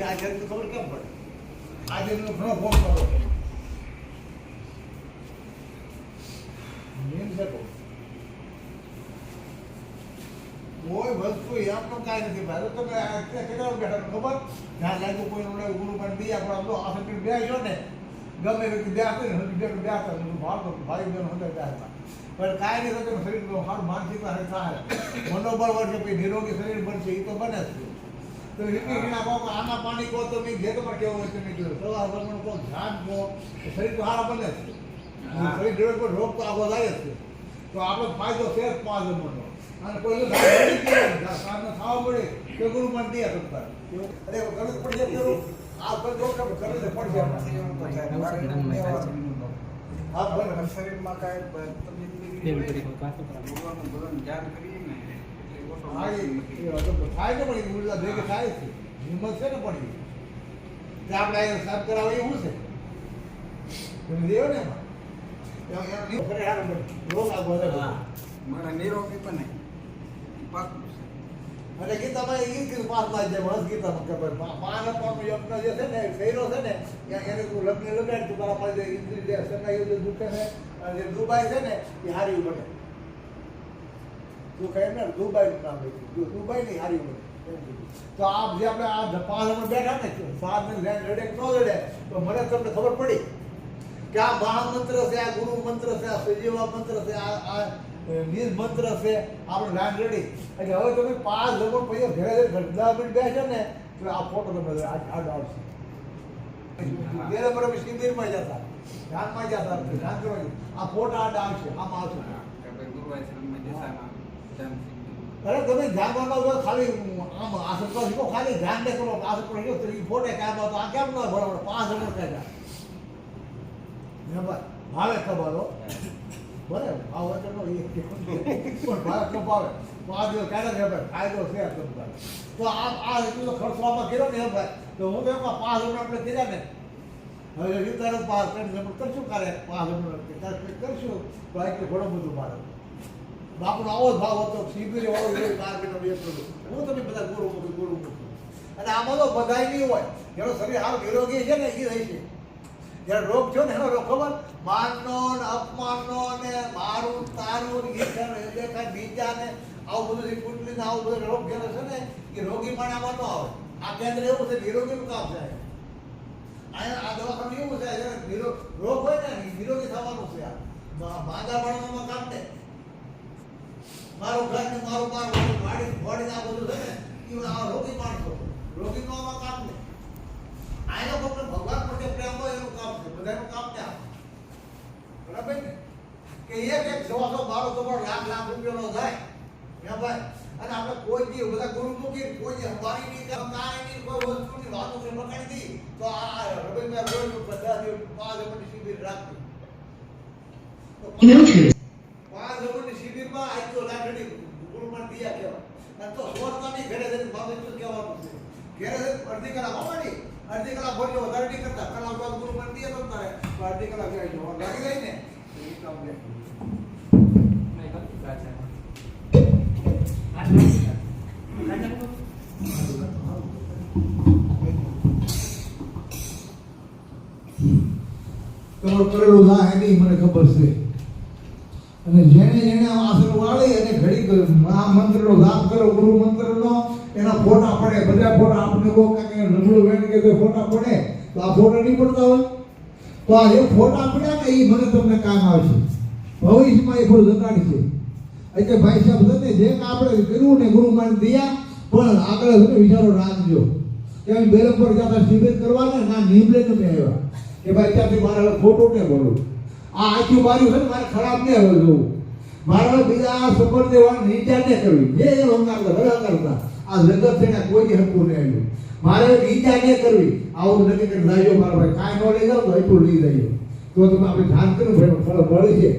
આ કે આ જાણતી ખબર કેમ પડે? આજે એનો ઘણો ફોન કરો મેન છે કોઈ વસ્તુ એમનો કાંઈ નથી. ભાઈ તમે આ અત્યારે કેટલા બેઠા ખબર? જ્યાં લાગ્યું કોઈ ઓલે ગુરુ પણ દી આપણે આ સર્ટિફિકેટ બે છો ને, ગમે વ્યક્તિ બે આપે ને બે બે ને ભાવ ભાઈ બહેન હતા બે હતા. પણ કાંઈ નહીં થતું શરીર સારું માનસિક મનોબળ વધશે પછી નિરોગી શરીર બનશે એ તો બને જ તો વિના કહો કે આના પાણી કહો તો મેં જે તમારે કેવું હોય તમે કીધું કહો ધ્યાન કહો શરીર તો સારા બને છે. શરીર રોગ તો આવો લાગે જ છે. તો આપણો ફાયદો છે જ પાંચ અને કોઈ સામે ખાવા પડે તો ગુરુ પણ દે તમને અરે ગમે તો પડી આ બધું શરીરમાં કાંઈ તકલીફ બીજી કરી થાય છે પણ એ ઊર્જા ભેગી થાય છે હિંમત છે ને પણ તે આપણે અહીંયા સાફ કરાવે એવું છે તમે દેવો ને. મારા નિરોગી પણ. અને ગીતામાં એ કીધું પાંચમા અધ્યાયમાં, હસ ગીતામાં પા- પાન આપવાનો યજ્ઞ જે છે ને, કર્યો છે ને, એને તું લગ્ન લગાડ, તું મારા પાસે ઇન્દ્રિય દુઃખે છે, અને દુબાઈ છે ને, એ હારી બને. તું કહે ને, દુબાઈનું નામ લખ્યું. દુ- દુબાઈની હારી બને. એમ કીધું. તો આ જે આપણે આ પાંચ જણ બેઠા ને, સાત ને લેન લડે કે ન લડે, તો મને તમને ખબર પડી કે આ મહામંત્ર છે આ ગુરુ મંત્ર છે આ સજીવા મંત્ર છે આ આ નિજ મંત્ર છે આપણે લાઈન રેડી એટલે હવે તમે પાંચ લોકો પછી ઘરે જઈને દસ મિનિટ બેસે ને તો આ ફોટો તમે આજ આજ આવશે બે નંબર અમે શિબિરમાં જતા ધ્યાનમાં જતા ધ્યાન કરવાનું આ ફોટો આડ આવશે આમ આવશે હા, કે ભાઈ ગુરુવાશ્રમમાં જશામાં ધ્યાન શીખવું. અરે તમે ધ્યાન કરવાનો હોય ખાલી આમ આસન કરો શીખો ખાલી ધ્યાન ને કરો આસન કરો શીખો તો એ ફોટે કામ આવતો આ કેમ ના બરાબર પાંચ જણ કહેતા ભાવે ખબર હો બરાબર ભાવ વગર નો એ પણ ભાવે ન ભાવે પાંચ દિવસ ક્યારે છે ભાઈ ફાયદો છે આ તમને તો આ આ એટલું તો ખર્ચવામાં કર્યો ને એમ ભાઈ તો હું તો એમાં પાંચ હજાર આપણે કર્યા ને હવે વિચારો પાંચ ત્રણ હજાર કરશું કાલે પાંચ હજાર કરશું તો આટલું ઘણું બધું મારે બાપુનો આવો ભાવ હતો. શિબિર વાળો એ બાર મહિનો બે હું તમે બધા ગુરુ મૂકી ગુરુ મૂકી અને આમાં તો બધાય નહીં હોય. જેનો શરીર હાલ નિરોગી છે ને એ રહી છે. જ્યારે રોગ થયો ને, એનો રોગ ખબર? માનનો ને અપમાનનો ને મારું તારું એ છે દેખાય બીજા ને. આવું બધું જે ને આવું બધું રોગ ગયેલો છે ને એ રોગી પણ આમાં ન આવે. આ કેન્દ્ર એવું છે, નિરોગીનું કામ છે આ દવાખાનું એવું છે રોગ હોય ને નિરોગી થવાનું છે આ. માંદા માણસોમાં કામ ને મારું ને મારું બાર મારું વાડી વાડી આ બધું છે ને આ રોગી માણસો રોગી નો આમાં કામ ને આ લોકો ભગવાન પ્રત્યે પ્રેમ હોય એનું કામ છે. બધાનું કામ ને બરાબર કે એક એક સવા સો બારો તો લાખ લાખ રૂપિયાનો થાય. હે ભાઈ? અને આપણે કોઈ દી બધા ગુરુ મૂકી કોઈ દી હંભારી નહીં કાંઈ નહીં, કોઈ વસ્તુની વાતો છે મકાઈ દી, તો આ રવિન્દ્ર રોજ બધા દિવસ પાંચ મિનિટ શિબિર રાખવી Bluetooth. પાંચ લોકોની શિબિરમાં આજ તો લાકડી ગુરુમાં દિયા કહેવાય અને તો સોળતાની ઘરે જઈને બાબત શું કહેવાનું છે ઘરે જઈને અડધી કલાક હોવાની. અડધી કલાક ભરજો વધારે નહીં કરતા. કલાક બાદ ગુરુમાં દિયા તો તારે. તો અડધી કલાક જાય જો લાગી ગઈ ને. એ કામ લે. તમારું કરેલું ના મને ખબર છે. અને જેને આ આસન વાળી અને ઘડી આ મંત્રનો લાભ કરો, ગુરુ મંત્રનો. ફોટા પડે, બધા ફોટા આપણે કહો કે નબળું વેણ કે કોઈ ફોટા પડે, તો આ ફોટા નહીં પડતા હોય. તો આ જે ફોટા પડ્યા ને એ મને તમને કામ આવશે. ભવિષ્યમાં એ બધું જગાડશે એટલે ભાઈ સાહેબ છે જે આપણે કર્યું ને, ગુરુ માન દયા, પણ આગળ છે વિચારો રાખજો અમે બેલમ પર જતા શિબિર કરવાના ના નીમલે તમે આવ્યા. કે ભાઈ ત્યાંથી મારા ખોટું ને બોલું. આ આખી છે ને, મારે ખરાબ ને હવે જોવું. મારા બીજા સુપર દેવા નીચા ને કરવી. જે કરે કરતા આ જગત છે કોઈને હકું નહીં આવ્યું. મારે નીચા ને કરવી. આવું નથી કે લાજો મારો કાંઈ ન લઈ એટલું લઈ જાય તો તમે આપણે કર્યું ફળ મળે છે.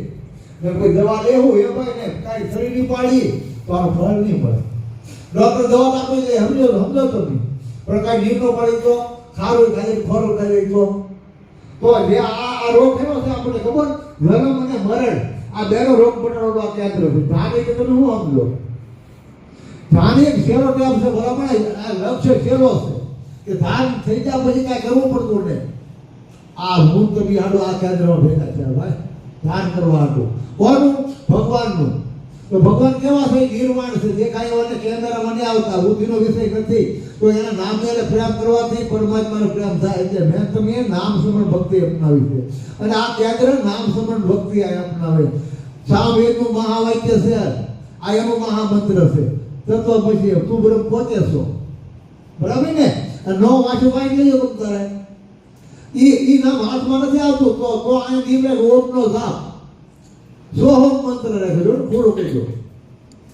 ને કોઈ દવા લેવું એ ભાઈ ને કાંઈ શરીરની પાડી, તો આ ફળ નહીં મળે. ડોક્ટર દવા આપે છે, સમજો સમજો તમે. પણ કાંઈ નીમ નો પડી તો સારું ખાલી ખોરું ખાલી તો. તો આ આ રોગ થયો છે આપણને ખબર? જન્મ અને મરણ. આ બેનો રોગ આ કેન્દ્ર છે. ધ્યાન એટલે તમે શું સમજો? ધ્યાન એક શેરો ટેપ છે, બરાબર? આ લક્ષ્ય શેરો છે. કે ધાન થઈ જાય પછી કાંઈ કરવું પડતું નહીં. આ હું તો બી હાડો આ કેન્દ્રમાં ભેગા છે ભાઈ. ધ્યાન કરવા હાટું કોનું? ભગવાનનું. તો ભગવાન કેવા છે? નિર્માણ છે. દેખાય એવા ને કેન્દ્રમાં નહીં આવતા. બુદ્ધિનો વિષય નથી. તો એના નામને એને પ્રેમ કરવાથી પરમાત્માનો પ્રેમ થાય. એટલે મેં તમે નામ સમરણ ભક્તિ અપનાવી છે. અને આ કેન્દ્ર નામ સમરણ ભક્તિ આ અપનાવે. સામવેદનું મહાવાક્ય છે. આ એનું મહામંત્ર છે. તત્વ પછી તું બ્રહ્મ પોતે છો. બરાબર ને? નો વાંચું કાંઈ લેજો તારે. ઈ ઈ નામ હાથમાં નથી આવતું, તો તો અહીં દીવે રોગનો જાપ સોહમ મંત્ર રાખેલો પૂરો કરજો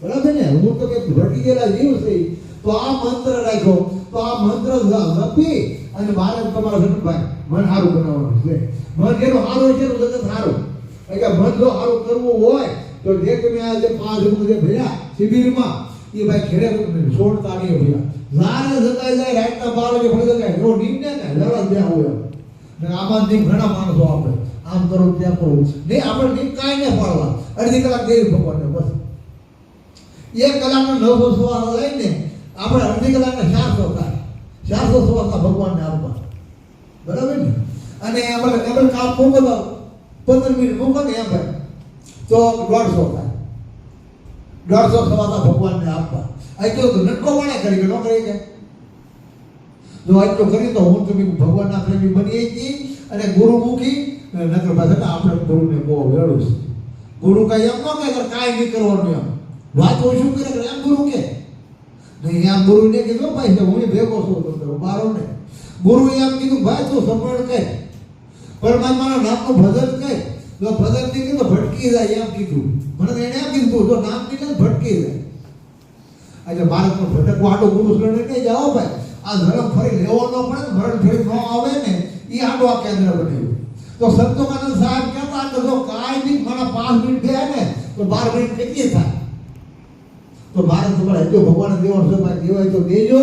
બરાબર ને? હું તો કે ભટકી ગયેલા જીવ છે તો આ મંત્ર રાખ્યો. તો આ મંત્ર જ- જપી અને મારે તમારા ભાઈ, મન સારું બનાવવાનું છે. મન જેનું સારું છે એનું જગત સારું એટલે મન જો સારું કરવું હોય, તો જે તમે આજે પાંચ જે ભર્યા, શિબિરમાં એ ભાઈ ખેડે છોડતા નહીં ભર્યા જારે જતા જાય રાતના બાર વાગે ફરી જાય જો નીંદે ને લડત ત્યાં હોય એમ. ને આમાં નીમ ઘણા માણસો આપણે આમ કરો ત્યાં કરો નહીં આપણે નીમ કાંઈ નહીં પાડવા અડધી કલાક દેવી ભગવાનને બસ એક કલાકનો નવસો સવાર લઈને આપણે અડધી કલાકના ચારસો થાય ચારસો સવારના ભગવાનને આપવા બરાબર ને અને આપણે આપણે કામ મૂકો તો પંદર મિનિટ મૂકો ને એમ ભાઈ તો દોઢસો થાય દોઢસો સવારના ભગવાનને આપવા. કેવું તો નટકો વાળા કરી કે ન કરી કે જો આટલો કરી તો હું તમે ભગવાનના પ્રેમી બની હતી અને ગુરુ મૂકી નકર પાછળ આપણે ગુરુને બહુ વેળું છે. ગુરુ કાંઈ એમ ન કહે કાંઈ નહીં કરવાનું એમ. વાત ઓછું કરે? એમ ગુરુ કે. નહીં એમ ગુરુને કીધું ભાઈ, હું ભેગો છું તો તારો બારો ને. ગુરુ એમ કીધું, ભાઈ, તું સમરણ કહે પરમાત્માના નામનું ભજન કહે જો ભજન નહીં કીધું તો ભટકી જાય, એમ કીધું. મને તો એને એમ કીધું જો નામ કીધું ભટકી જાય. એટલે બાળકનો ભટકવા આટો ગુરુ શરણે નહીં જાઓ ભાઈ? આ ધર્મ ફરી લેવો ન પડે ને મરણ ફરી ન આવે ને એ આટો આ કેન્દ્ર બન્યું. તો સંતોકાનંદ સાહેબ કહેતા કે જો કાંઈ બી મારા પાંચ મિનિટ થયા ને, તો બાર મિનિટ કેટલી થાય? તો મારે તમારે હજુ ભગવાન દેવાનો સમય દેવાય તો દેજો.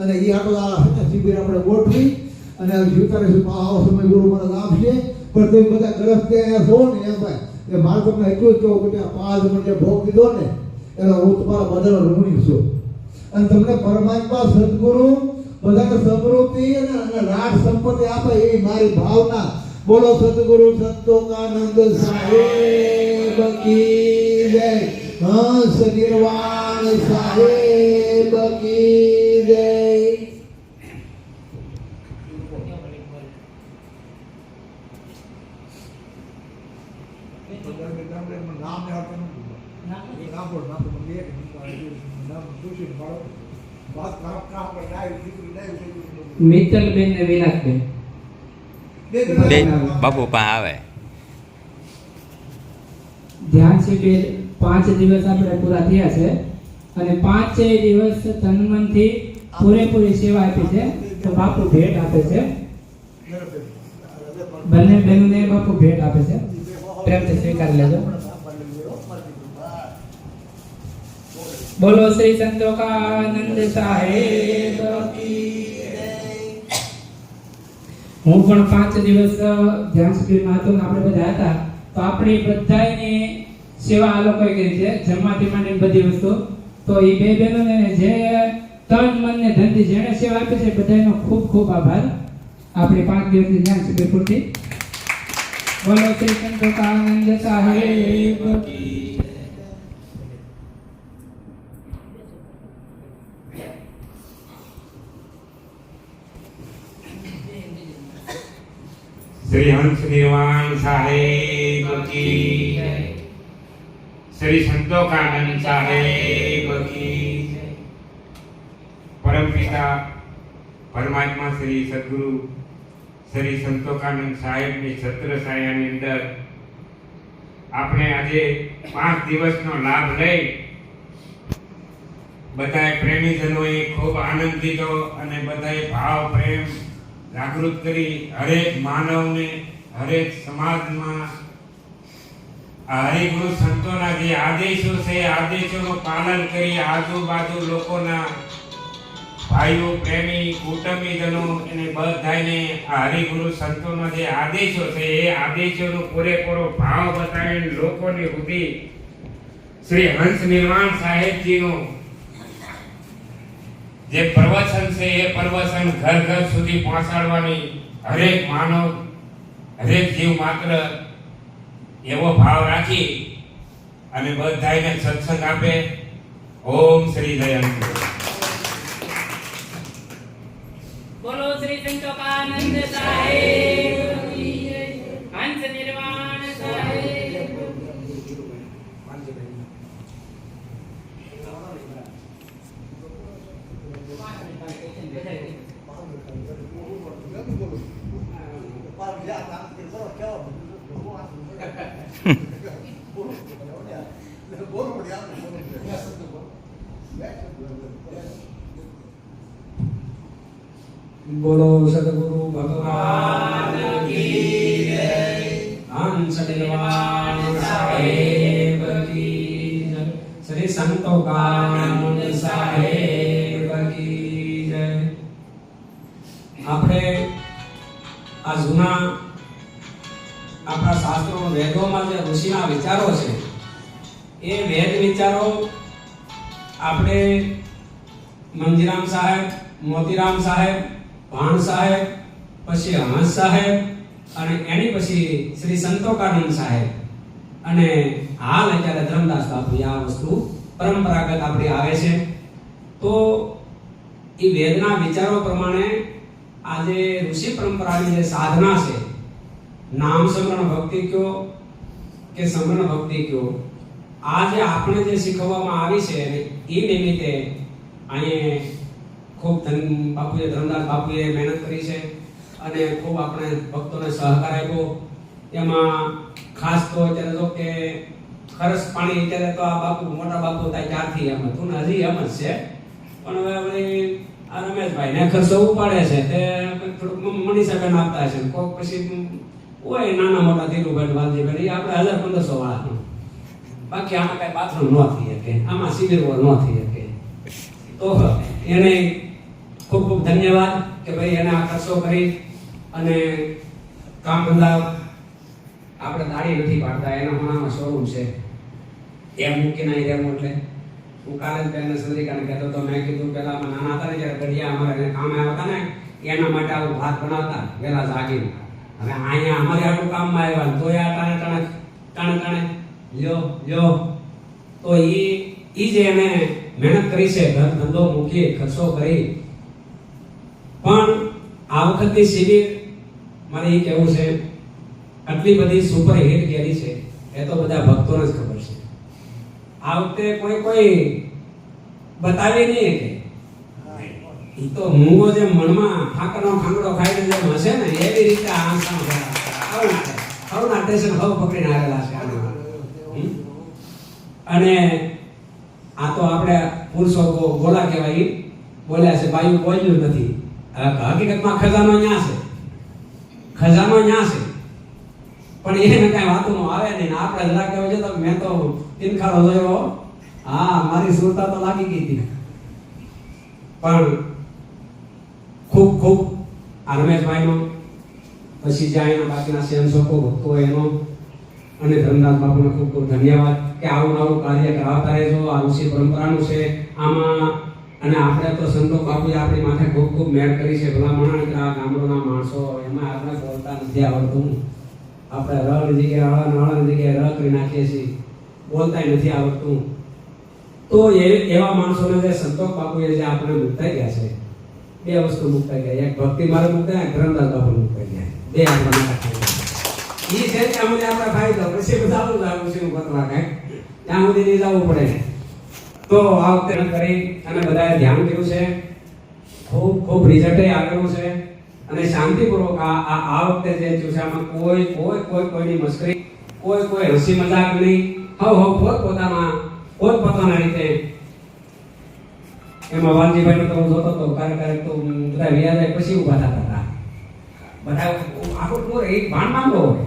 અને એ આટો આ શિબિર આપણે ગોઠવી. અને જીવતા રહીશું આવો સમય ગુરુ મને આપશે પણ તમે બધા ગરજ અહીંયા છો ને એમ એ મારે તમને એટલું જ કહું કે પાંચ મિનિટ ભોગ દીધો ને એનો હું તમારા બધાનો ઋણી છું. અને તમને પરમાત્મા, સદગુરુ, બધાને સમૃદ્ધિ અને રાજ સંપત્તિ આપે એ મારી ભાવના. બોલો સદગુરુ સંતોકાનંદ સાહેબ કી જય. હંસ નિર્વાણ સાહેબ કી જય. મિત્તલબેન ને વિલાસબેન. બેન બાપુ પા આવે. ધ્યાન શિબિર પાંચ દિવસ આપણે પૂરા થયા છે અને પાંચેય દિવસ તન મનથી પૂરેપૂરી સેવા આપી છે. તો બાપુ ભેટ આપે છે. બંને બહેનોને બાપુ ભેટ આપે છે. પ્રેમથી સ્વીકારી લેજો. બોલો શ્રી સંતોકાનંદ સાહેબ હું પણ પાંચ દિવસ ધ્યાન શિબિરમાં હતો આપણે બધા હતા, તો આપણી બધાની સેવા આ લોકોએ કરી છે, જમવાથી માંડીને બધી વસ્તુ. તો એ બે બહેનોને જે તન, મન ને ધનથી જેણે સેવા આપી છે, બધાનો ખૂબ ખૂબ આભાર. આપણે પાંચ દિવસની ધ્યાન શિબિર પૂરતી. બોલો શ્રી સંતોકાનંદ સાહેબ શ્રી હંસ નિર્વાણ સાહેબ કી. શ્રી સંતોકાનંદ સાહેબ કી પરમ પિતા, પરમાત્મા શ્રી સદગુરુ, શ્રી સંતોકાનંદ સાહેબની છત્ર છાયાની અંદર આપણે આજે પાંચ દિવસનો લાભ લઈ બધાએ પ્રેમીજનોએ ખૂબ આનંદ લીધો અને બધાએ ભાવ પ્રેમ જાગૃત કરી હરેક માનવને, હરેક સમાજમાં આ હરિગુરુ સંતોના જે આદેશો છે આદેશોનું પાલન કરી આજુબાજુ લોકોના ભાઈઓ, પ્રેમી, કુટુંબીજનો એને બધાને આ હરિગુરુ સંતોના જે આદેશો છે, એ આદેશોનો પૂરેપૂરો ભાવ બતાવીને લોકોને સુધી શ્રી હંસ નિર્વાણ સાહેબજીનું જે પ્રવચન છે એ પ્રવચન ઘર ઘર સુધી પહોંચાડવાની હરેક માનવ, હરેક જીવ માત્ર એવો ભાવ રાખી અને બધાને સત્સંગ આપે. ઓમ શ્રી જયંત. બોલો શ્રી સંતોષાનંદ સાહેબ. સંતોકાનંદ સાહેબ આપણે આ જૂના આપણા શાસ્ત્રો વેદોમાં જે ઋષિના વિચારો છે, એ વેદ વિચારો આપણે મંજીરામ સાહેબ, મોતીરામ સાહેબ, ભાણ સાહેબ, પછી હંસ સાહેબ અને એની પછી શ્રી સંતોકાનંદ સાહેબ. અને હાલ અત્યારે ધર્મદાસ બાપુ આ વસ્તુ પરંપરાગત આપણી આવે છે. તો એ વેદના વિચારો પ્રમાણે આજે ઋષિ પરંપરાની જે સાધના છે, નામ સ્મરણ ભક્તિ કયો કે સ્મરણ ભક્તિ કયો, આ જે આપણે જે શીખવવામાં આવી છે એ નિમિત્તે અહીંયા ખૂબ ધન બાપુએ, ધનદાસ બાપુએ મહેનત કરી છે અને ખૂબ આપણે ભક્તોને સહકાર આપ્યો. એમાં ખાસ તો અત્યારે જો કે ખરસ પાણી અત્યારે તો આ બાપુ, મોટા બાપુ ત્યાં ચારથી એમ હતું ને હજી એમ જ છે. પણ હવે વળી આ રમેશભાઈ ને ખર્ચો ઉપાડે છે તે થોડુંક મનીષાબેન આપતા છે કોક પછી હોય નાના મોટા ધીરુભાઈ વાલજીભાઈ એ આપણે હજાર પંદરસો વાળા બાકી આમાં કઈ બાથરૂમ ન થઈ શકે. આમાં શિબિર ન થઈ શકે. તો એને ખૂબ ખૂબ ધન્યવાદ કે ભાઈ એને આ ખર્ચો કરી અને કામ ધંધા આપણે દાડી નથી પાડતા. એના હોણામાં શોરૂમ છે. એમ મૂકીને અહીં રહેવું એટલે હું કાલે જ બેનને સંદ્રિકાને કહેતો તો મેં કીધું પહેલાં નાના હતા ને જ્યારે ઘડિયા અમારે કામ આવ્યા હતા ને, એના માટે આવું ભાત બનાવતા, વહેલા જાગીને. હવે અહીંયા અમારે આટલું કામમાં આવ્યા તો આ ટાણે ટાણે ટાણે ટાણે, લ્યો લ્યો. તો ઈ ઈ જે એને મહેનત કરી છે, ઘર ધંધો મૂકી ખર્ચો કરી. પણ આ વખતની શિબિર મારે એ કહેવું છે, આટલી બધી સુપર હિટ ગેરી છે, એ તો બધા ભક્તોને જ ખબર છે. આ વખતે કોઈ કોઈ બતાવે નહીં કે એ તો મૂંગો જે મનમાં ફાકરનો ખાંગડો ખાઈને જેમ હશે ને એવી રીતે આમ સામ આવું આવું હવના સ્ટેશન હવ પકડીને આવેલા છે. અને આ તો આપણે પુરુષો બોલા કહેવાય. બોલ્યા છે બાયું બોલ્યું નથી. હવે હકીકતમાં ખજાનો ન્યા છે. ખજાનો ન્યા છે. પણ એને કઈ નો આવે નહીં. આપણે જરા કહેવું છે તો મેં તો તિનખાડો જોયો હા. મારી સુરતા તો લાગી ગઈ હતી. પણ ખૂબ ખૂબ આ રમેશભાઈનો પછી જ્યાં બાકીના સેન્સોકો ભક્તો એનો અને ધર્મદાસ બાપુને ખૂબ ખૂબ ધન્યવાદ કે આવું નવું કાર્ય કરાવતા રહેજો. આ ઋષિ પરંપરાનું છે. આમાં અને આપણે તો સંતો બાપુએ આપણી માથે ખૂબ ખૂબ મહેર કરી છે. ભલા માણસ આ ગામડાના માણસો, એમાં આપણે બોલતા નથી આવડતું. આપણે રની જગ્યાએ નાણાની જગ્યાએ ર કરી નાખીએ છીએ. બોલતાય નથી આવડતું તો એ એવા માણસોને જે સંતોષ બાપુએ જે આપણે મુક્તા ગયા છે. બે વસ્તુ મુકતા ગયા. એક ભક્તિ મારે મૂકતા એક ધર્મદાસ બાપુ મુક્તા ગયા. બે આપણે ઈ છે કે અમને આપણે ફાયદો પછી બધા લાગુ છે પતવા કઈ. ત્યાં સુધી નહીં જવું પડે. તો આ વખતે કરી અને બધાએ ધ્યાન કર્યું છે. ખૂબ ખૂબ રિઝલ્ટ આવેલું છે. અને શાંતિપૂર્વક આ આ આ વખતે જે ચૂસામાં કોઈ કોઈ કોઈ કોઈની મસ્કરી કોઈ કોઈ હસી મજાક નહીં. હવ હવ પોત પોતાના પોત પોતાના રીતે. એમાં વાલજીભાઈ તો હું જોતો હતો ક્યારેક ક્યારેક તો બધા વ્યાજ પછી ઊભા થતા હતા. બધા આખો ટોર એક ભાન માંગો હોય.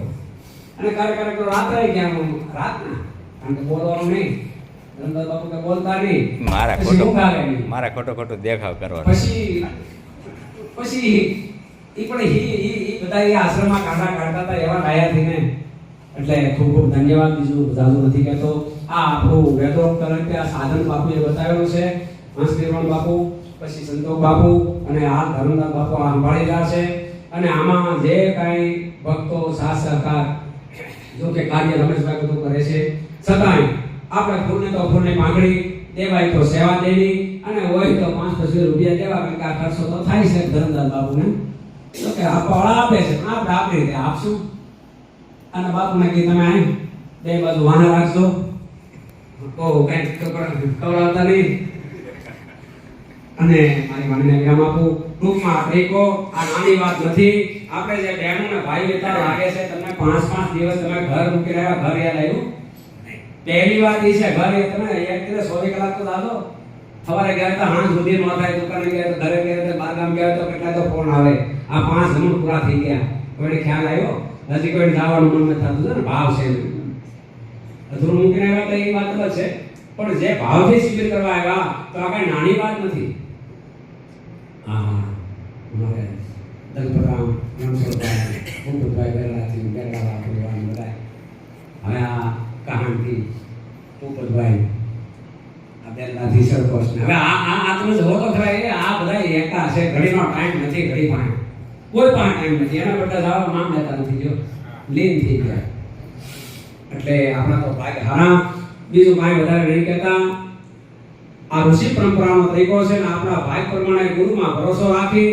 અને ક્યારેક ક્યારેક તો રાત્રે ક્યાં રાતના. કારણ કે બોલવાનું નહીં. ધંધા બાપુ કે બોલતા નહીં. મારા ખોટો મારા ખોટો ખોટો દેખાવ કરવાનો. પછી પછી ઈ પણ એ એ બધા એ આશ્રમમાં કાંડા કાઢતા હતા, એવા ડાયા થઈને. એટલે ખૂબ ખૂબ ધન્યવાદ બીજું જાજુ નથી કહેતો. આ આપણું કરણ કે આ સાધન બાપુએ બતાવેલું છે. હંસ નિર્મળ બાપુ, પછી સંતોષ બાપુ, અને આ ધર્મદાસ બાપુ આ સંભાળેલા છે. અને આમાં જે કાંઈ ભક્તો સાથ સહકાર, જો કે કાર્ય રમેશભાઈ બધું કરે છે. છતાંય આપણે ફૂલને તો ફૂલની માંગણી દેવાય તો સેવા દેવી, અને હોય તો પાંચ પછી રૂપિયા દેવા, કારણ કે આ ખર્ચો તો થાય છે ધર્મદાસ બાપુને. તો કે આપવા આપે છે. પણ આપણે આપણી રીતે આપશું? અને બાપુને કે તમે અહીં બે બાજુ વાના રાખજો. કહો કઈ ખવડાવતા નહીં. અને મારી મમ્મીને વિરામ આપું. ટૂંકમાં આપણે કહો આ નાની વાત નથી. આપણે જે બહેનો ને ભાઈ લેતા લાગે છે, તમને પાંચ પાંચ દિવસ તમે ઘર મૂકી રહ્યા, ઘર યાદ આવ્યું? પહેલી વાત એ છે, ઘર તમે એક દિવસ ચોવીસ કલાક તો દાદો સવારે ગયા હતા, હાંજ સુધી ન થાય દુકાને ગયા તો ઘરે ગયા તો બાર ગામ ગયા તો કેટલા તો ફોન આવે. આ પાંચ જમણ પૂરા થઈ ગયા. કોઈને ખ્યાલ આવ્યો? હજી કોઈ જવાનું મન નથી થતું. ને ભાવ છે અધૂરું મૂકીને આવ્યા તો એ વાત અલગ છે. પણ જે ભાવથી શિબિર કરવા આવ્યા, તો આ કઈ નાની વાત નથી. હા અમારે દલપતરામ રણછોડભાઈ ભૂપતભાઈ બેરલાથી બેરલાવા પરિવારને બધાય. હવે આ કહાનથી ભૂપતભાઈ આ બેરલાથી સરપંચ હવે આ આ આ તમે જોવો તો ખરા એ, આ બધા એકા છે. ઘડીનો ટાઈમ નથી ઘડી પાસે કોઈ પણ ટાઈમ નથી એના કરતા જવા નામ લેતા નથી, જો. લીન થઈ ગયા એટલે આપણા તો ભાગ હારા. બીજું કાંઈ વધારે નહીં કહેતા. આ ઋષિ પરંપરાનો તરીકો છે ને આપણા ભાગ પ્રમાણે ગુરુમાં ભરોસો રાખી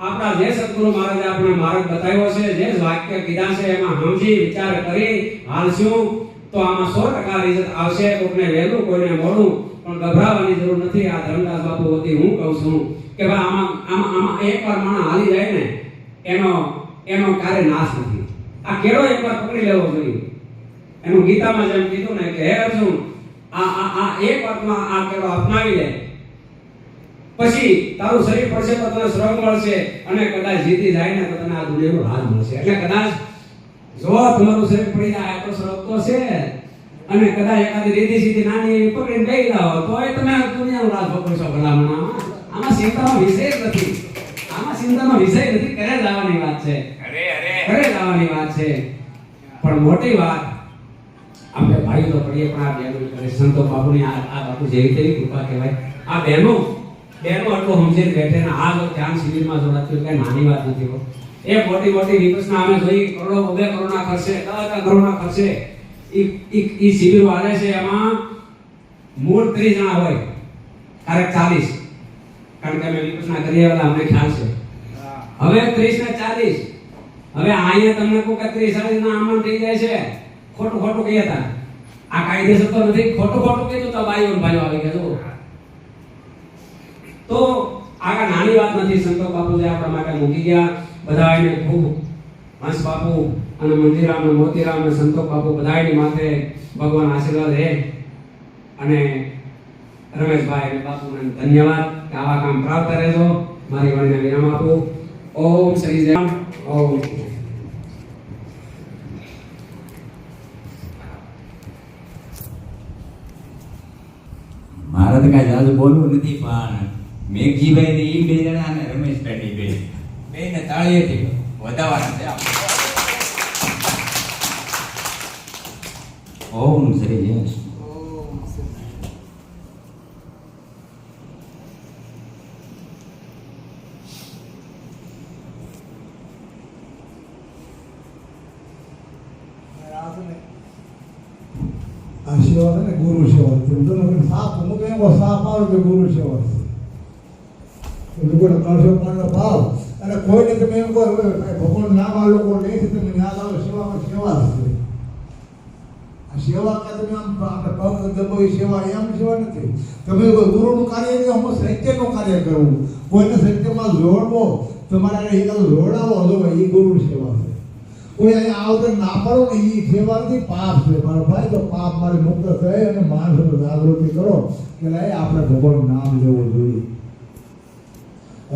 આપણા જે સદગુરુ મહારાજે આપણે માર્ગ બતાવ્યો છે, જ વાક્ય કીધા છે, એમાં સમજી વિચાર કરી હાલશું. તો આમાં સો ટકા રિઝલ્ટ આવશે. કોઈને વહેલું, કોઈને મોડું. પણ ગભરાવાની જરૂર નથી. આ ધર્મદાસ બાપુ વતી હું કહું છું કે ભાઈ, આમાં આમાં આમાં એકવાર માણસ હાલી જાય ને એનો એનો કારે નાશ નથી. આ કેળો એકવાર પકડી લેવો જોઈએ. એનું ગીતામાં જેમ કીધું ને કે, હે અર્જુન, આ આ આ એક વાતમાં આ કેળો અપનાવી લે. પછી તારું શરીર પડશે તો તને શ્રમ મળશે અને કદાચ જીતી જાય ને તો તને આ દુનિયાનો રાજ મળશે. એટલે કદાચ જો તમારું શરીર પડી જાય તો શ્રમ તો છે. અને કદાચ એકાદી રીધી સીધી નાની એવી પકડીને બેહી જાઓ, તો તમે દુનિયાનો રાજ પકડશો ભલામણ આમાં ચિંતાનો વિષય નથી. ચિંતાનો વિષય નથી કરે લાવવાની વાત છે. અરે અરે. કરે લાવવાની વાત છે. પણ મોટી વાત આપણે ભાઈ તો પડીએ પણ આ બહેનો કરે સંતો બાપુની આ આ બાપુ જેવી તેવી કૃપા કહેવાય. આ બહેનો બહેનો આટલું સમજીને બેઠે ને આ જો ધ્યાન શિબિરમાં જોડાતું કઈ નાની વાત નથી હો. એ મોટી મોટી વિપસના અમે જોઈ કરોડો બે કરોડના ખર્ચે દસ કરોડના ખર્ચે એ શિબિર વાળે છે એમાં મૂળ ત્રીસ જણા હોય. ક્યારેક ચાલીસ. કારણ કે અમે વિપક્ષના કરીએ અમને ખ્યાલ છે. હવે ત્રીસ ને ચાલીસ. હવે અહીંયા તમને કે ત્રીસ ચાલીસ ના આમણ થઈ જાય છે. ખોટું ખોટું કહી હતા આ કાયદેસર તો નથી. ખોટું ખોટું કીધું તો ભાઈઓ ને ભાઈઓ આવી ગયા તો આ નાની વાત નથી. સંતો બાપુ જે આપણા માટે મૂકી ગયા. બધા એને ખૂબ હંસ બાપુ અને મંદિરામ ને મોતીરામ અને સંતો બાપુ બધાની માથે ભગવાન આશીર્વાદ રહે અને રમેશભાઈ અને બાપુને ધન્યવાદ. આવા કામ પ્રાપ્ત રહેજો. મારી વાણીને વિરામ આપું. ઓમ શ્રી જય ઓમ. મારે તો કાંઈ જાજુ બોલવું નથી પણ મેઘજીભાઈ ને એ બે જણા અને રમેશભાઈ ની બે. બે ને તાળીએથી વધાવવાના છે આપણે. ઓમ શ્રી જય આ સેવા છે ને ગુરુ સેવા છે સમજો ને સાપ અમુક એવો સાપ આવે કે ગુરુ સેવા છે એ લોકોને કળશો પાણીનો ભાવ અને કોઈને તમે એમ કહો "હવે ભાઈ ભગવાન નામ આ લોકો લે છે તમે યાદ આવે સેવામાં સેવા જ છે આ સેવા કે તમે આમ આપણે પગ દબાવી સેવા એમ સેવા નથી તમે કોઈ ગુરુનું કાર્ય નહીં અમુક સત્યનું કાર્ય કરવું કોઈને સત્યમાં જોડવો તમારે એ કાલ જોડાવો તો ભાઈ એ ગુરુ સેવા છે કોઈ આવતા ના પડો ને એ સેવા નથી પાપ છે. મારો ભાઈ તો પાપ મારી મુક્ત થઈ અને માણસોને જાગૃતિ કરો કે લાય આપણે ભગવાનનું નામ લેવું જોઈએ.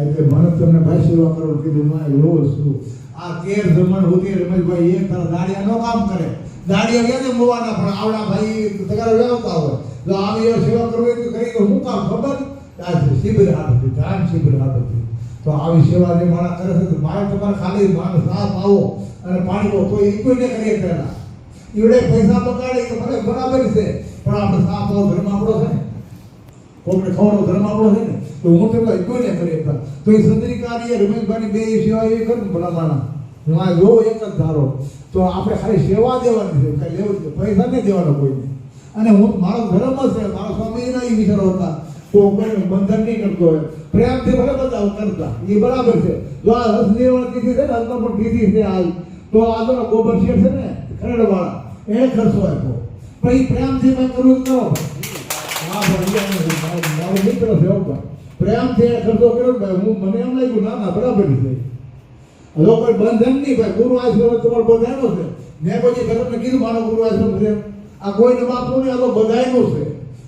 એટલે મને તમને ભાઈ સેવા કરો કીધું, મારે એવો છું આ તેર જમણ હોતી રમેશભાઈ એક તરફ દાડિયા નો કામ કરે. દાડિયા ક્યાં ને મોવાના, પણ આવડા ભાઈ તગારો લાવતા હોય. જો આવી સેવા કરવી તો કરી શું કામ ખબર? શિબિર હાથ ધ્યાન શિબિર હાથ. તો આવી સેવા જે માણસ કરે છે, તો મારે તમારે ખાલી માણસ સાફ આવો અને પાણી તો કોઈ ઇક્વિટી કરીએ પહેલા. એવડે પૈસા બગાડે તો ભલે બરાબર છે, પણ આપણે સાફ આવો ધર્મ આપણો છે ને. કોઈને ખવાનો ધર્મ આપણો છે ને, તો હું તો ને કરી શકતા તો એ સંદ્રિકારી રમેશભાઈની બે સેવા એ કરું ભલા માણા હું જો એક જ ધારો. તો આપણે ખાલી સેવા દેવાની છે, કઈ લેવું છે પૈસા નહીં દેવાનો કોઈને. અને હું, મારો ધર્મ છે, મારો સ્વામી એના એ વિચારો હતા. તો કોઈ બંધન નહીં કરતો હોય પ્રેમથી ભલે બધા કરતા એ બરાબર છે જો આ હસનીવણ તિથિ છે ને હસનો પણ તિથિ છે હાલ તો આ તો ગોબર શેઠ છે ને ખરડવાળા એને ખર્ચો આપ્યો પણ એ પ્રેમથી મેં કરવું જ ન હોય. હા ભાઈ અહીંયા મારો મારો મિત્ર છે હો ભાઈ પ્રેમથી એને ખર્ચો કર્યો ને ભાઈ હું મને એમ લાગ્યું ના ના બરાબર છે હવે કોઈ બંધન નહીં ભાઈ ગુરુ આશ્રમ તમારો બધાનો છે મેં પછી ઘરને કીધું મારો ગુરુ આશ્રમ છે આ કોઈને બાપુ નહીં આ તો બધાયનો છે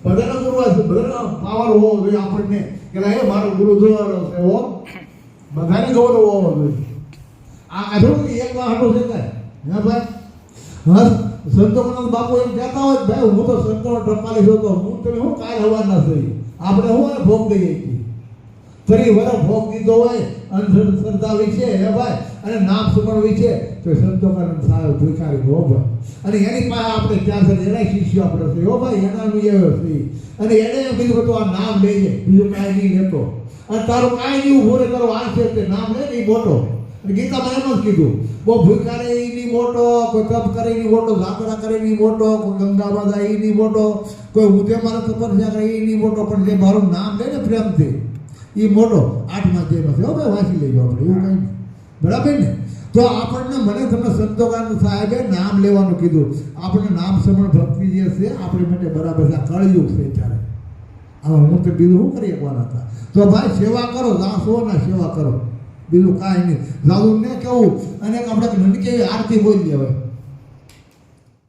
બધાનો ગુરુ બધાનો પાવર હોવો જોઈએ આપણને. કે ના, એ મારો ગુરુ જોવાનો છે હો. બધાને ગૌરવ હોવો જોઈએ. આ આ એક વાહનો છે ને હે ભાઈ? હા સંતોકનાથ બાપુ એમ કહેતા હોય ભાઈ હું તો સંતો ટપાલી છું તો હું તમે હું કાંઈ હવાના થઈ. આપણે હું ભોગ દઈએ છીએ? ફરી વર ભોગ દીધો હોય અંધશ્રદ્ધા વિશે, હે ભાઈ, અને નામ સુમણ વિશે, તો સંતો કારણ સાહેબ ભિખારી હો ભાઈ અને એની પાસે આપણે ત્યાં છે એના શિષ્યો આપણે છે. હો ભાઈ, એના અનુયાયો છે. અને એને એમ કીધું કે આ નામ લઈએ બીજું કાંઈ નહીં લેતો. અને તારું કાંઈ નહીં ઊભું રે, તારો આ છે તે નામ લે નહીં મોટો. અને ગીતામાં એમ જ કીધું, બહુ ભૂખારે એ નહીં મોટો, કોઈ તપ કરે નહીં મોટો ઝાકડા કરે નહીં મોટો, કોઈ ગંગામાં જાય એ નહીં મોટો, કોઈ ઉદયમાં તપસ્યા કરે એ નહીં મોટો, પણ જે મારું નામ લે ને પ્રેમથી એ મોટો. આઠમા જેમાં છે હો ભાઈ વાંચી લેજો આપણે, એવું કંઈ બરાબર ને? તો આપણને, મને તમને સંતોકાન સાહેબે નામ લેવાનું કીધું. આપણને નામ સમણ ભક્તિ જે છે, આપણી માટે બરાબર છે. આ કળયુગ છે ત્યારે હવે હું તો બીજું શું કરી એકવાર હતા. તો ભાઈ, સેવા કરો, દાસો ને સેવા કરો. બીજું કાંઈ નહીં. દાદુ ને કેવું? અને આપણે નનકી આરતી બોલી હવે